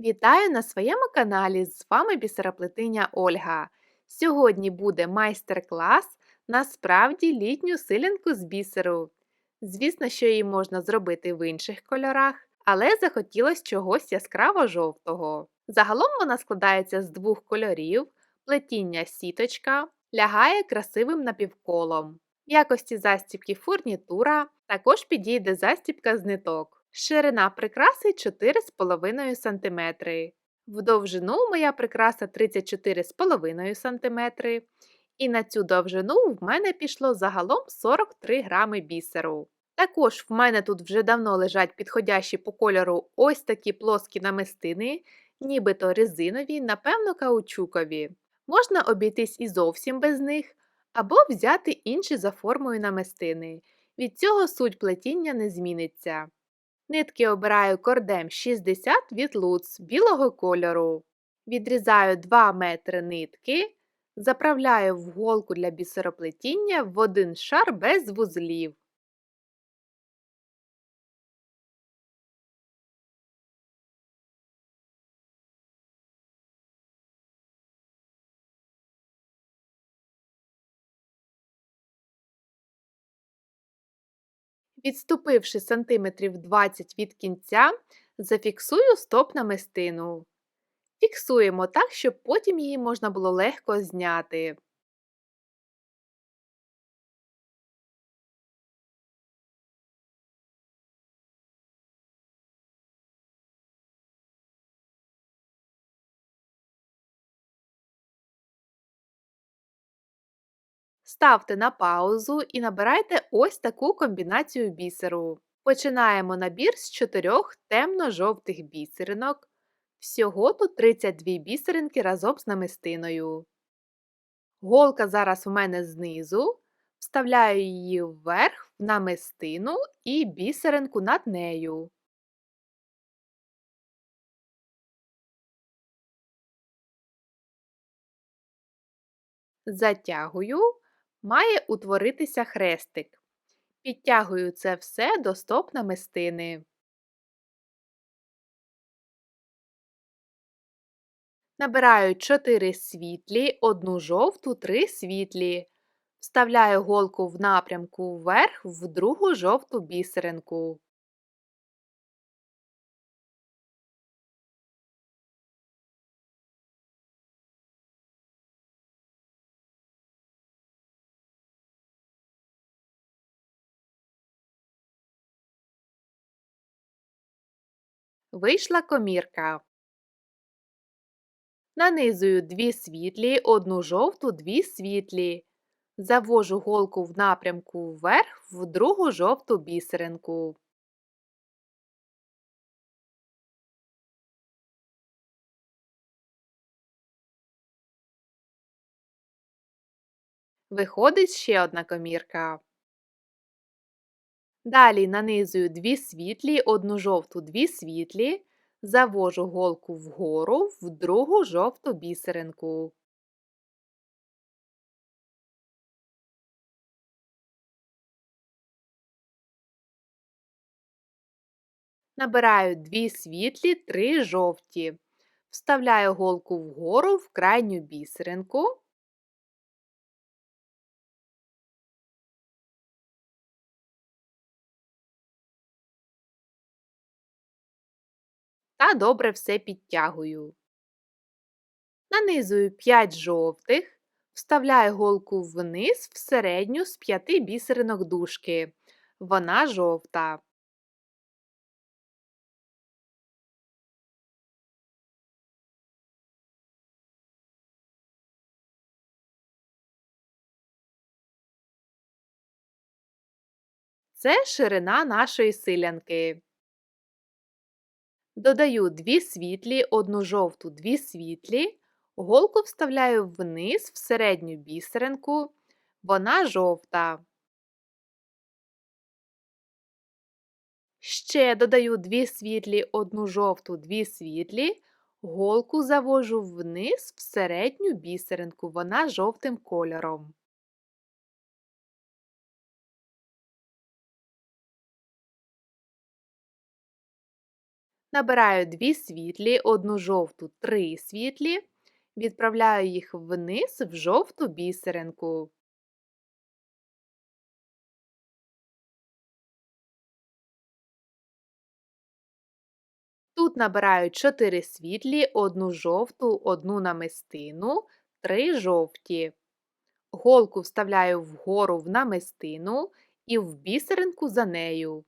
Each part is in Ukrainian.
Вітаю на своєму каналі! З вами бісероплетиня Ольга. Сьогодні буде майстер-клас на справді літню силянку з бісеру. Звісно, що її можна зробити в інших кольорах, але захотілося чогось яскраво-жовтого. Загалом вона складається з двох кольорів, плетіння сіточка, лягає красивим напівколом. В якості застібки фурнітура також підійде застібка з ниток. Ширина прикраси 4,5 см. В довжину моя прикраса 34,5 см. І на цю довжину в мене пішло загалом 43 грами бісеру. Також в мене тут вже давно лежать підходящі по кольору ось такі плоскі намистини, нібито резинові, напевно, каучукові. Можна обійтись і зовсім без них, або взяти інші за формою намистини. Від цього суть плетіння не зміниться. Нитки обираю кордем 60 від луц білого кольору. Відрізаю 2 метри нитки, заправляю в голку для бісероплетіння в один шар без вузлів. Відступивши сантиметрів 20 від кінця, зафіксую стоп намистину. Фіксуємо так, щоб потім її можна було легко зняти. Ставте на паузу і набирайте ось таку комбінацію бісеру. Починаємо набір з чотирьох темно-жовтих бісеринок. Всього тут 32 бісеринки разом з намистиною. Голка зараз у мене знизу. Вставляю її вверх в намистину і бісеринку над нею. Затягую має утворитися хрестик. Підтягую це все до стоп намистини. Набираю 4 світлі, одну жовту, 3 світлі. Вставляю голку в напрямку вверх в другу жовту бісеринку. Вийшла комірка. Нанизую дві світлі, одну жовту, дві світлі. Завожу голку в напрямку вверх в другу жовту бісеринку. Виходить ще одна комірка. Далі нанизую дві світлі, одну жовту, дві світлі, завожу голку вгору в другу жовту бісеринку. Набираю дві світлі, три жовті. Вставляю голку вгору в крайню бісеринку. Та добре все підтягую. Нанизую 5 жовтих, вставляю голку вниз в середню з 5 бісеринок дужки. Вона жовта. Це ширина нашої силянки. Додаю дві світлі, одну жовту, дві світлі, голку вставляю вниз в середню бісеринку, вона жовта. Ще додаю дві світлі, одну жовту, дві світлі, голку завожу вниз в середню бісеринку, вона жовтим кольором. Набираю дві світлі, одну жовту, три світлі, відправляю їх вниз в жовту бісеринку. Тут набираю 4 світлі, одну жовту, одну намистину, 3 жовті. Голку вставляю вгору в намистину і в бісеринку за нею.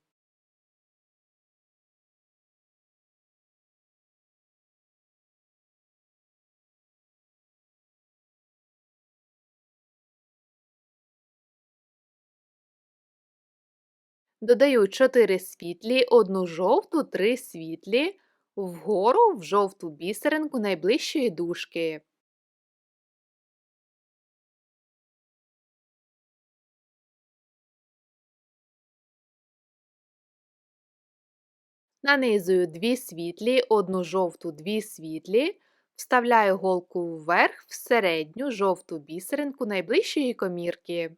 Додаю 4 світлі, одну жовту, 3 світлі, вгору в жовту бісеринку найближчої дужки. Нанизую 2 світлі, одну жовту, 2 світлі, вставляю голку вверх в середню жовту бісеринку найближчої комірки.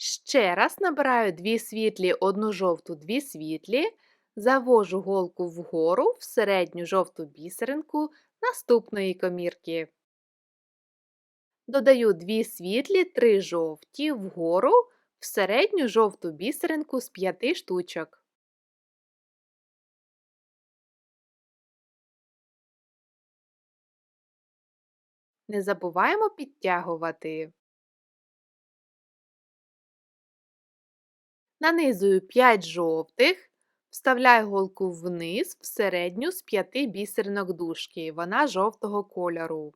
Ще раз набираю 2 світлі, одну жовту, 2 світлі, завожу голку вгору в середню жовту бісеринку наступної комірки. Додаю 2 світлі, 3 жовті вгору в середню жовту бісеринку з 5 штучок. Не забуваємо підтягувати. Нанизую 5 жовтих, вставляю голку вниз в середню з 5 бісеринок дужки, вона жовтого кольору.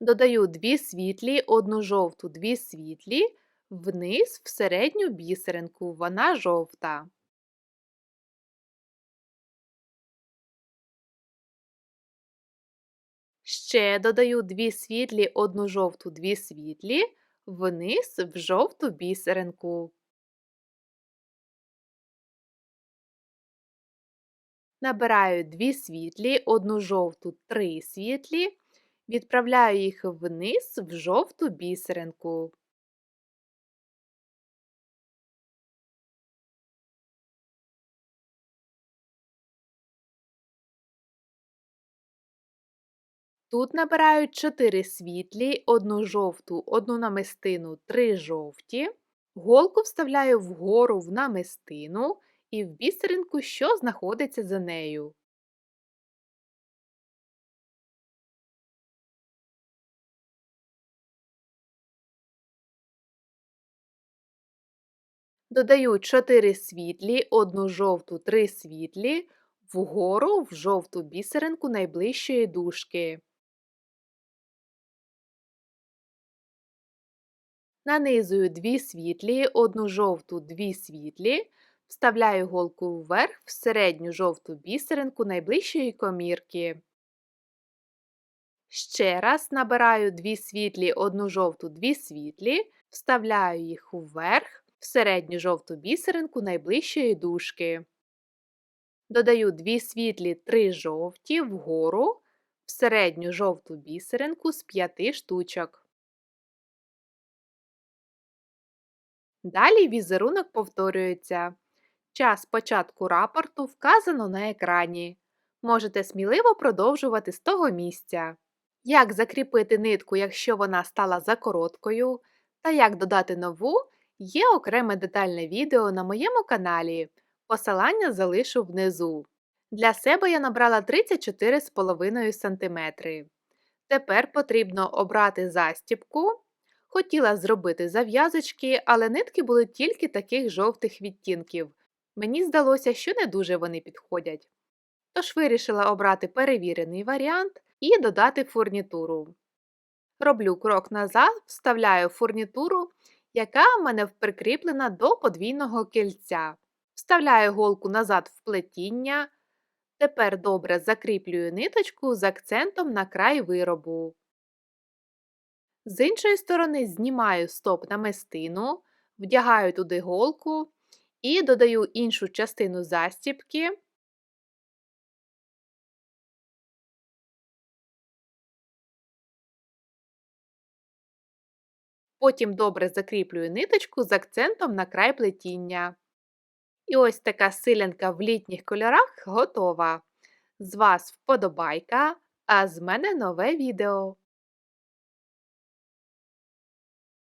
Додаю 2 світлі, одну жовту, 2 світлі, вниз в середню бісеринку, вона жовта. Ще додаю дві світлі, одну жовту, дві світлі, вниз в жовту бісеринку. Набираю дві світлі, одну жовту, три світлі, відправляю їх вниз в жовту бісеринку. Тут набираю 4 світлі, одну жовту, одну намистину, 3 жовті. Голку вставляю вгору в намистину і в бісеринку, що знаходиться за нею. Додаю 4 світлі, одну жовту, 3 світлі, вгору в жовту бісеринку найближчої дужки. Нанизую 2 світлі, одну жовту, 2 світлі, вставляю голку вверх в середню жовту бісеринку найближчої комірки. Ще раз набираю 2 світлі, одну жовту, 2 світлі, вставляю їх вверх в середню жовту бісеринку найближчої дужки. Додаю 2 світлі, 3 жовті вгору в середню жовту бісеринку з 5 штучок. Далі візерунок повторюється. Час початку рапорту вказано на екрані. Можете сміливо продовжувати з того місця. Як закріпити нитку, якщо вона стала закороткою, та як додати нову, є окреме детальне відео на моєму каналі. Посилання залишу внизу. Для себе я набрала 34,5 см. Тепер потрібно обрати застібку. Хотіла зробити зав'язочки, але нитки були тільки таких жовтих відтінків. Мені здалося, що не дуже вони підходять. Тож вирішила обрати перевірений варіант і додати фурнітуру. Роблю крок назад, вставляю фурнітуру, яка в мене прикріплена до подвійного кільця. Вставляю голку назад в плетіння. Тепер добре закріплюю ниточку з акцентом на край виробу. З іншої сторони знімаю стоп на местину, вдягаю туди голку і додаю іншу частину застіпки. Потім добре закріплюю ниточку з акцентом на край плетіння. І ось така силянка в літніх кольорах готова. З вас вподобайка, а з мене нове відео.